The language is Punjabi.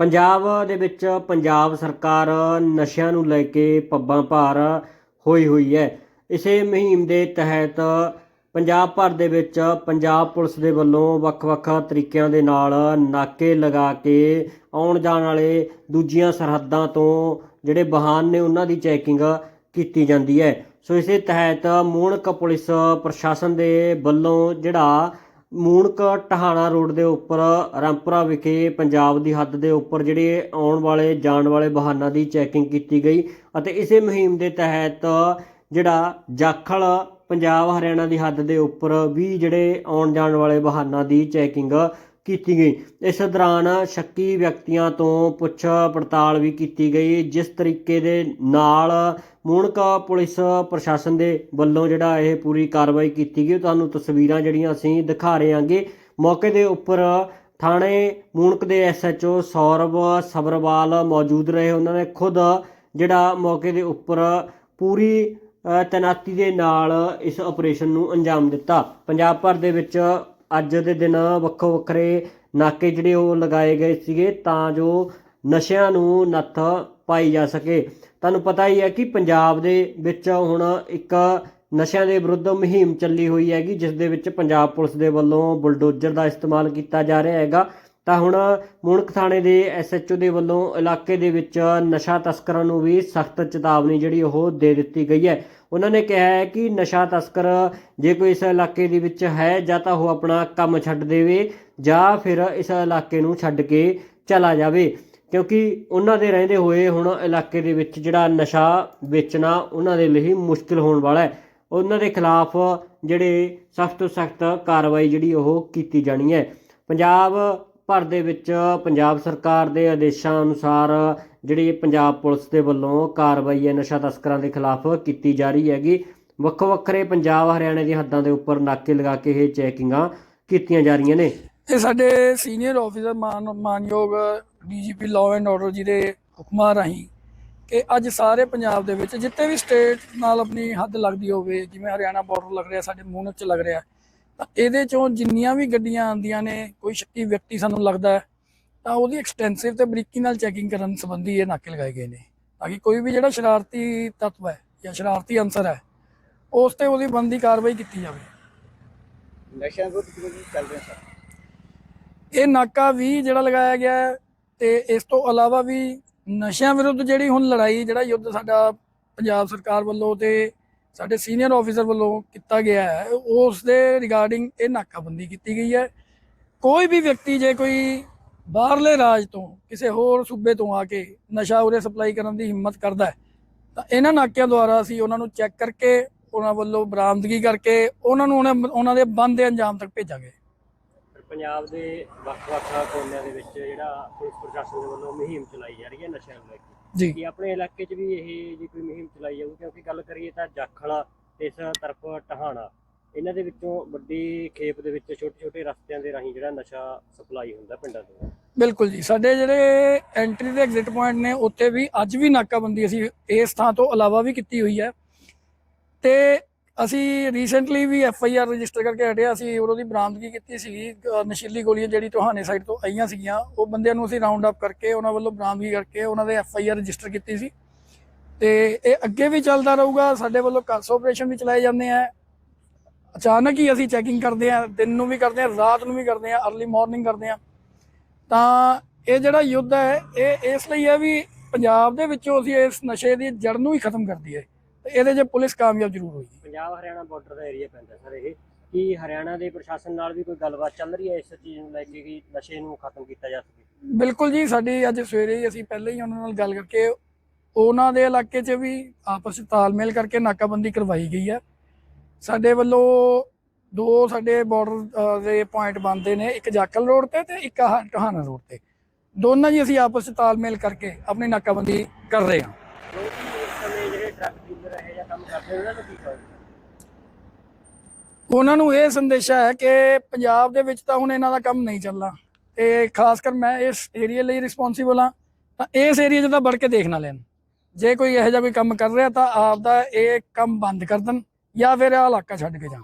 ਪੰਜਾਬ ਦੇ ਵਿੱਚ ਪੰਜਾਬ ਸਰਕਾਰ ਨਸ਼ਿਆਂ ਨੂੰ ਲੈ ਕੇ ਪੱਬਾਂ ਭਾਰ ਹੋਈ ਹੋਈ ਹੈ। ਇਸੇ ਮੁਹਿੰਮ ਦੇ ਤਹਿਤ ਪੰਜਾਬ ਭਰ ਦੇ ਵਿੱਚ ਪੰਜਾਬ ਪੁਲਿਸ ਦੇ ਵੱਲੋਂ ਵੱਖ-ਵੱਖ ਤਰੀਕਿਆਂ ਦੇ ਨਾਲ ਨਾਕੇ ਲਗਾ ਕੇ ਆਉਣ ਜਾਣ ਵਾਲੇ ਦੂਜੀਆਂ ਸਰਹੱਦਾਂ ਤੋਂ ਜਿਹੜੇ ਵਾਹਨ ਨੇ ਉਹਨਾਂ ਦੀ ਚੈਕਿੰਗ ਕੀਤੀ ਜਾਂਦੀ ਹੈ। ਸੋ ਇਸੇ ਤਹਿਤ ਮੂਣਕ ਪੁਲਿਸ ਪ੍ਰਸ਼ਾਸਨ ਦੇ ਵੱਲੋਂ ਜਿਹੜਾ ਮੂਣਕ ਟਹਾਣਾ ਰੋਡ ਦੇ ਉੱਪਰ ਰਾਮਪੁਰਾ ਵਿਖੇ ਪੰਜਾਬ ਦੀ ਹੱਦ ਦੇ ਉੱਪਰ ਜਿਹੜੇ ਆਉਣ ਵਾਲੇ, ਜਾਣ ਵਾਲੇ ਵਾਹਨਾਂ ਦੀ ਚੈਕਿੰਗ ਕੀਤੀ ਗਈ ਅਤੇ ਇਸੇ ਮੁਹਿੰਮ ਦੇ ਤਹਿਤ ਜਿਹੜਾ ਜਾਖਲ ਪੰਜਾਬ ਹਰਿਆਣਾ ਦੀ ਹੱਦ ਦੇ ਉੱਪਰ ਵੀ ਜਿਹੜੇ ਆਉਣ ਜਾਣ ਵਾਲੇ ਵਾਹਨਾਂ ਦੀ ਚੈਕਿੰਗ ਕੀਤੀ ਗਈ। ਇਸ ਦੌਰਾਨ ਸ਼ੱਕੀ ਵਿਅਕਤੀਆਂ ਤੋਂ ਪੁੱਛ ਪੜਤਾਲ ਵੀ ਕੀਤੀ ਗਈ, ਜਿਸ ਤਰੀਕੇ ਦੇ ਨਾਲ ਮੂਣਕਾ ਪੁਲਿਸ ਪ੍ਰਸ਼ਾਸਨ ਦੇ ਵੱਲੋਂ ਜਿਹੜਾ ਇਹ ਪੂਰੀ ਕਾਰਵਾਈ ਕੀਤੀ ਗਈ। ਤੁਹਾਨੂੰ ਤਸਵੀਰਾਂ ਜਿਹੜੀਆਂ ਅਸੀਂ ਦਿਖਾ ਰਹੇ ਹਾਂਗੇ ਮੌਕੇ ਦੇ ਉੱਪਰ ਥਾਣੇ ਮੂਣਕ ਦੇ ਐਸਐਚਓ ਸੌਰਵ ਸਬਰਵਾਲ ਮੌਜੂਦ ਰਹੇ। ਉਹਨਾਂ ਨੇ ਖੁਦ ਜਿਹੜਾ ਮੌਕੇ ਦੇ ਉੱਪਰ ਪੂਰੀ ਤੈਨਾਤੀ ਦੇ ਨਾਲ ਇਸ ਆਪਰੇਸ਼ਨ ਨੂੰ ਅੰਜਾਮ ਦਿੱਤਾ। ਪੰਜਾਬ ਭਰ ਦੇ ਵਿੱਚ ਅੱਜ ਦੇ ਦਿਨ ਵੱਖੋ ਵੱਖਰੇ ਨਾਕੇ ਜਿਹੜੇ ਉਹ ਲਗਾਏ ਗਏ ਸੀਗੇ ਤਾਂ ਜੋ ਨਸ਼ਿਆਂ ਨੂੰ ਨੱਥ ਪਾਈ ਜਾ ਸਕੇ। ਤੁਹਾਨੂੰ ਪਤਾ ਹੀ ਹੈ ਕਿ ਪੰਜਾਬ ਦੇ ਵਿੱਚ ਹੁਣ ਇੱਕ ਨਸ਼ਿਆਂ ਦੇ ਵਿਰੁੱਧ ਮੁਹਿੰਮ ਚੱਲੀ ਹੋਈ ਹੈਗੀ, ਜਿਸ ਦੇ ਵਿੱਚ ਪੰਜਾਬ ਪੁਲਿਸ ਦੇ ਵੱਲੋਂ ਬੁਲਡੋਜ਼ਰ ਦਾ ਇਸਤੇਮਾਲ ਕੀਤਾ ਜਾ ਰਿਹਾ ਹੈਗਾ। ਤਾਂ ਹੁਣ ਮੁਣਕ ਥਾਣੇ ਦੇ ਐਸਐਚਓ ਦੇ ਵੱਲੋਂ ਇਲਾਕੇ ਦੇ ਵਿੱਚ ਨਸ਼ਾ ਤਸਕਰਾਂ ਨੂੰ ਵੀ ਸਖਤ ਚੇਤਾਵਨੀ ਜਿਹੜੀ ਉਹ ਦੇ ਦਿੱਤੀ ਗਈ ਹੈ। ਉਹਨਾਂ ਨੇ ਕਿਹਾ ਹੈ ਕਿ ਨਸ਼ਾ ਤਸਕਰ ਜੇ ਕੋਈ ਇਸ ਇਲਾਕੇ ਦੇ ਵਿੱਚ ਹੈ, ਜਾਂ ਤਾਂ ਉਹ ਆਪਣਾ ਕੰਮ ਛੱਡ ਦੇਵੇ, ਜਾਂ ਫਿਰ ਇਸ ਇਲਾਕੇ ਨੂੰ ਛੱਡ ਕੇ ਚਲਾ ਜਾਵੇ। ਕਿਉਂਕਿ ਉਹਨਾਂ ਦੇ ਰਹਿੰਦੇ ਹੋਏ ਹੁਣ ਇਲਾਕੇ ਦੇ ਵਿੱਚ ਜਿਹੜਾ ਨਸ਼ਾ ਵੇਚਣਾ ਉਹਨਾਂ ਦੇ ਲਈ ਮੁਸ਼ਕਿਲ ਹੋਣ ਵਾਲਾ ਹੈ। ਉਹਨਾਂ ਦੇ ਖਿਲਾਫ ਜਿਹੜੇ ਸਖਤ ਤੋਂ ਸਖਤ ਕਾਰਵਾਈ ਜਿਹੜੀ ਉਹ ਕੀਤੀ ਜਾਣੀ ਹੈ। ਪੰਜਾਬ ਭਰ ਦੇ ਵਿੱਚ ਪੰਜਾਬ ਸਰਕਾਰ ਦੇ ਆਦੇਸ਼ਾਂ ਅਨੁਸਾਰ ਜਿਹੜੀ ਪੰਜਾਬ ਪੁਲਿਸ ਦੇ ਵੱਲੋਂ ਕਾਰਵਾਈ ਹੈ ਨਸ਼ਾ ਤਸਕਰਾਂ ਦੇ ਖਿਲਾਫ ਕੀਤੀ ਜਾ ਰਹੀ ਹੈਗੀ। ਵੱਖੋ ਵੱਖਰੇ ਪੰਜਾਬ, ਹਰਿਆਣਾ ਦੀ ਹੱਦਾਂ ਦੇ ਉੱਪਰ ਨਾਕੇ ਲਗਾ ਕੇ ਇਹ ਚੈਕਿੰਗਾਂ ਕੀਤੀਆਂ ਜਾ ਰਹੀਆਂ ਨੇ। ਇਹ ਸਾਡੇ ਸੀਨੀਅਰ ਆਫੀਸਰ ਮਾਨ ਮਾਨਯੋਗ DGP law and order ji ਦੇ ਹੁਕਮਾਂ ਰਾਹੀਂ ਕਿ ਅੱਜ ਸਾਰੇ ਪੰਜਾਬ ਦੇ ਵਿੱਚ ਜਿੱਥੇ ਵੀ ਸਟੇਟ ਨਾਲ ਆਪਣੀ ਹੱਦ ਲੱਗਦੀ ਹੋਵੇ, ਜਿਵੇਂ ਹਰਿਆਣਾ ਬਾਰਡਰ ਲੱਗ ਰਿਹਾ, ਸਾਡੇ ਮੂਨਕ ਚ ਲੱਗ ਰਿਹਾ। ਤਾਂ ਇਹਦੇ ਚੋਂ ਜਿੰਨੀਆਂ ਵੀ ਗੱਡੀਆਂ ਆਉਂਦੀਆਂ ਨੇ ਕੋਈ ਸ਼ੱਕੀ ਵਿਅਕਤੀ ਸਾਨੂੰ ਲੱਗਦਾ ਹੈ ਤਾਂ ਉਹਦੀ ਐਕਸਟੈਂਸਿਵ ਤੇ ਬਰੀਕੀ ਨਾਲ ਚੈਕਿੰਗ ਕਰਨ ਸੰਬੰਧੀ ਇਹ ਨਾਕੇ ਲਗਾਏ ਗਏ ਨੇ। ਤਾਂ ਕਿ ਕੋਈ ਵੀ ਜਿਹੜਾ ਸ਼ਰਾਰਤੀ ਤੱਤਵ ਹੈ ਜਾਂ ਸ਼ਰਾਰਤੀ ਅੰਸਰ ਹੈ ਉਸ ਤੇ ਉਹਦੀ ਬੰਦੀ ਕਾਰਵਾਈ ਕੀਤੀ ਜਾਵੇ। ਨਸ਼ਿਆਂ ਕਿਵੇਂ ਚੱਲ ਰਹੇ ਸਰ? ਇਹ ਨਾਕਾ ਵੀ ਜਿਹੜਾ ਲਗਾਇਆ ਗਿਆ ਤੇ ਇਸ ਤੋਂ ਇਲਾਵਾ ਵੀ ਨਸ਼ਿਆਂ ਵਿਰੁੱਧ ਜਿਹੜੀ ਹੁਣ ਲੜਾਈ ਜਿਹੜਾ ਯੁੱਧ ਸਾਡਾ ਪੰਜਾਬ ਸਰਕਾਰ ਵੱਲੋਂ ਤੇ ਸਾਡੇ ਸੀਨੀਅਰ ਆਫੀਸਰ ਵੱਲੋਂ ਕੀਤਾ ਗਿਆ ਹੈ। ਉਸ ਦੇ ਰਿਗਾਰਡਿੰਗ ਇਹ ਨਾਕਾਬੰਦੀ ਕੀਤੀ ਗਈ ਹੈ। ਕੋਈ ਵੀ ਵਿਅਕਤੀ ਜੇ ਕੋਈ ਬਾਹਰਲੇ ਰਾਜ ਤੋਂ ਕਿਸੇ ਹੋਰ ਸੂਬੇ ਤੋਂ ਆ ਕੇ ਨਸ਼ਾ ਉਰੇ ਸਪਲਾਈ ਕਰਨ ਦੀ ਹਿੰਮਤ ਕਰਦਾ ਹੈ, ਤਾਂ ਇਹਨਾਂ ਨਾਕਿਆਂ ਦੁਆਰਾ ਅਸੀਂ ਉਹਨਾਂ ਨੂੰ ਚੈੱਕ ਕਰਕੇ, ਉਹਨਾਂ ਵੱਲੋਂ ਬਰਾਮਦਗੀ ਕਰਕੇ ਉਹਨਾਂ ਨੂੰ ਉਹਨਾਂ- ਉਹਨਾਂ ਦੇ ਬੰਦ ਦੇ ਅੰਜਾਮ ਤੱਕ ਭੇਜਾਂਗੇ। ਪੰਜਾਬ ਦੇ ਵੱਖ-ਵੱਖ ਕੋਨਿਆਂ ਦੇ ਵਿੱਚ ਜਿਹੜਾ ਪੁਲਿਸ ਪ੍ਰਸ਼ਾਸਨ ਦੇ ਵੱਲੋਂ ਮੁਹਿੰਮ ਚਲਾਈ ਜਾ ਰਹੀ ਹੈ ਨਸ਼ਿਆਂ ਨੂੰ ਲੈ ਕੇ। ਜੀ। ਕਿ ਆਪਣੇ ਇਲਾਕੇ 'ਚ ਵੀ ਇਹ ਜੀ ਕੋਈ ਮੁਹਿੰਮ ਚਲਾਈ ਜਾਊਗੀ ਕਿਉਂਕਿ ਗੱਲ ਕਰੀਏ ਤਾਂ ਜਾਖਲ ਤੇ ਇਸ ਤਰਫ ਟਹਾਣਾ ਇਹਨਾਂ ਦੇ ਵਿੱਚੋਂ ਵੱਡੀ ਖੇਪ ਦੇ ਵਿੱਚ ਛੋਟੇ-ਛੋਟੇ ਰਸਤਿਆਂ ਦੇ ਰਾਹੀਂ ਜਿਹੜਾ ਨਸ਼ਾ ਸਪਲਾਈ ਹੁੰਦਾ ਪਿੰਡਾਂ ਤੋਂ। ਬਿਲਕੁਲ ਜੀ ਸਾਡੇ ਜਿਹੜੇ ਐਂਟਰੀ ਦੇ ਐਗਜ਼ਿਟ ਪੁਆਇੰਟ ਨੇ ਉੱਥੇ ਵੀ ਅੱਜ ਵੀ ਨਾਕਾਬੰਦੀ ਅਸੀਂ ਇਸ ਥਾਂ ਤੋਂ ਇਲਾਵਾ ਵੀ ਕੀਤੀ ਹੋਈ ਹੈ। ਤੇ ਅਸੀਂ ਰੀਸੈਂਟਲੀ ਵੀ ਐਫ ਆਈ ਆਰ ਰਜਿਸਟਰ ਕਰਕੇ ਹਟਿਆ ਸੀ ਉਹਨਾਂ ਦੀ ਬਰਾਮਦਗੀ ਕੀਤੀ ਸੀਗੀ ਨਸ਼ੀਲੀ ਗੋਲੀਆਂ ਜਿਹੜੀ ਟੋਹਾਨੇ ਸਾਈਡ ਤੋਂ ਆਈਆਂ ਸੀਗੀਆਂ, ਉਹ ਬੰਦਿਆਂ ਨੂੰ ਅਸੀਂ ਰਾਉਂਡ ਅਪ ਕਰਕੇ, ਉਹਨਾਂ ਵੱਲੋਂ ਬਰਾਮਦਗੀ ਕਰਕੇ ਉਹਨਾਂ ਦੇ ਐਫ ਆਈ ਆਰ ਰਜਿਸਟਰ ਕੀਤੀ ਸੀ। ਤੇ ਇਹ ਅੱਗੇ ਵੀ ਚੱਲਦਾ ਰਹੂਗਾ, ਸਾਡੇ ਵੱਲੋਂ ਕਾਸ ਆਪਰੇਸ਼ਨ ਵੀ ਚਲਾਏ ਜਾਂਦੇ ਆ। ਅਚਾਨਕ ਹੀ ਅਸੀਂ ਚੈਕਿੰਗ ਕਰਦੇ ਆ ਦਿਨ ਨੂੰ ਵੀ ਕਰਦੇ ਆ ਰਾਤ ਨੂੰ ਵੀ ਕਰਦੇ ਆ ਅਰਲੀ ਮਾਰਨਿੰਗ ਕਰਦੇ ਆ ਤਾਂ ਇਹ ਜਿਹੜਾ ਯੁੱਧ ਹੈ, ਇਹ ਇਸ ਲਈ ਹੈ ਵੀ ਪੰਜਾਬ ਦੇ ਵਿੱਚੋਂ ਅਸੀਂ ਇਸ ਨਸ਼ੇ ਦੀ ਜੜ ਨੂੰ ਹੀ ਖਤਮ ਕਰ ਦਈਏ। ਤੇ ਇਹਦੇ 'ਚ ਪੁਲਿਸ ਕਾਮਯਾਬ ਜ਼ਰੂਰ ਹੋਏਗੀ ਪੰਜਾਬ ਹਰਿਆਣਾ ਬਾਰਡਰ ਦਾ ਏਰੀਆ ਪੈਂਦਾ ਸਰ ਇਹ। ਕੀ ਹਰਿਆਣਾ ਦੇ ਪ੍ਰਸ਼ਾਸਨ ਨਾਲ ਵੀ ਕੋਈ ਗੱਲਬਾਤ ਚੱਲ ਰਹੀ ਹੈ ਇਸ ਚੀਜ਼ ਨੂੰ ਲੈ ਕੇ ਕਿ ਨਸ਼ੇ ਨੂੰ ਖਤਮ ਕੀਤਾ ਜਾ ਸਕੇ? ਬਿਲਕੁਲ ਜੀ ਸਾਡੀ ਅੱਜ ਸਵੇਰੇ ਹੀ ਅਸੀਂ ਪਹਿਲਾਂ ਹੀ ਉਹਨਾਂ ਨਾਲ ਗੱਲ ਕਰਕੇ ਉਹਨਾਂ ਦੇ ਇਲਾਕੇ 'ਚ ਵੀ ਆਪਸ 'ਚ ਤਾਲਮੇਲ ਕਰਕੇ ਨਾਕਾਬੰਦੀ ਕਰਵਾਈ ਗਈ ਹੈ। ਸਾਡੇ ਵੱਲੋਂ ਦੋ ਸਾਡੇ ਬਾਰਡਰ ਦੇ ਪੁਆਇੰਟ ਬਣਦੇ ਨੇ ਇੱਕ ਜਾਕਲ ਰੋਡ ਤੇ ਤੇ ਇੱਕ ਟਹਾਣਾ ਰੋਡ ਤੇ। ਦੋਨਾਂ ਜੀ ਅਸੀਂ ਆਪਸ 'ਚ ਤਾਲਮੇਲ ਕਰਕੇ ਆਪਣੀ ਨਾਕਾਬੰਦੀ ਕਰ ਰਹੇ ਹਾਂ ਕਿਉਂਕਿ ਇਸ ਸਮੇਂ ਜਿਹੜੇ ਟਰੱਕ ਡੀਲਰ ਇਹ ਜਾਂ ਕੰਮ ਕਰਦੇ ਉਹਨਾਂ ਨੂੰ ਕੀ ਕਹੋਗੇ ਉਹਨਾਂ ਨੂੰ ਇਹ ਸੰਦੇਸ਼ਾ ਹੈ ਕਿ ਪੰਜਾਬ ਦੇ ਵਿੱਚ ਤਾਂ ਹੁਣ ਇਹਨਾਂ ਦਾ ਕੰਮ ਨਹੀਂ ਚੱਲਣਾ ਤੇ ਖਾਸ ਕਰ ਮੈਂ ਇਸ ਏਰੀਆ ਲਈ ਰਿਸਪੌਂਸੀਬਲ ਹਾਂ, ਤਾਂ ਇਸ ਏਰੀਆ 'ਚ ਤਾਂ ਵੜ ਕੇ ਦੇਖ ਨਾ ਲੈਣ। ਜੇ ਕੋਈ ਇਹੋ ਜਿਹਾ ਕੋਈ ਕੰਮ ਕਰ ਰਿਹਾ ਤਾਂ ਆਪ ਦਾ ਇਹ ਕੰਮ ਬੰਦ ਕਰ ਦੇਣ ਜਾਂ ਫਿਰ ਇਹ ਇਲਾਕਾ ਛੱਡ ਕੇ ਜਾਣ।